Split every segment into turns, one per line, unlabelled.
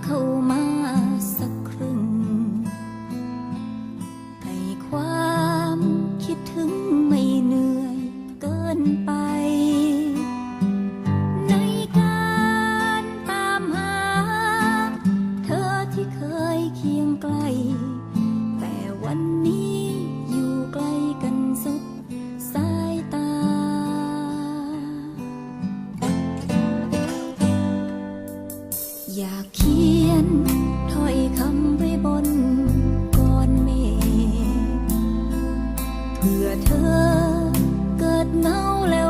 口ากเขียนถ้อยคำไว้บนก้อนเมฆเพื่อเธอเกิดเหงาแล้ว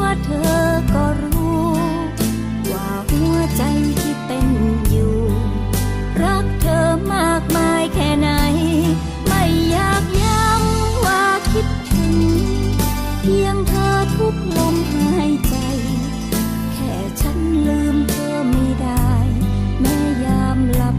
ว่าเธอก็รู้ ว่าหัวใจที่เป็นอยู่ รักเธอมากมายแค่ไหน ไม่อยากย้ำว่าคิดถึง เพียงเธอทุกลมหายใจ แค่ฉันลืมเธอไม่ได้ แม้ยามหลับ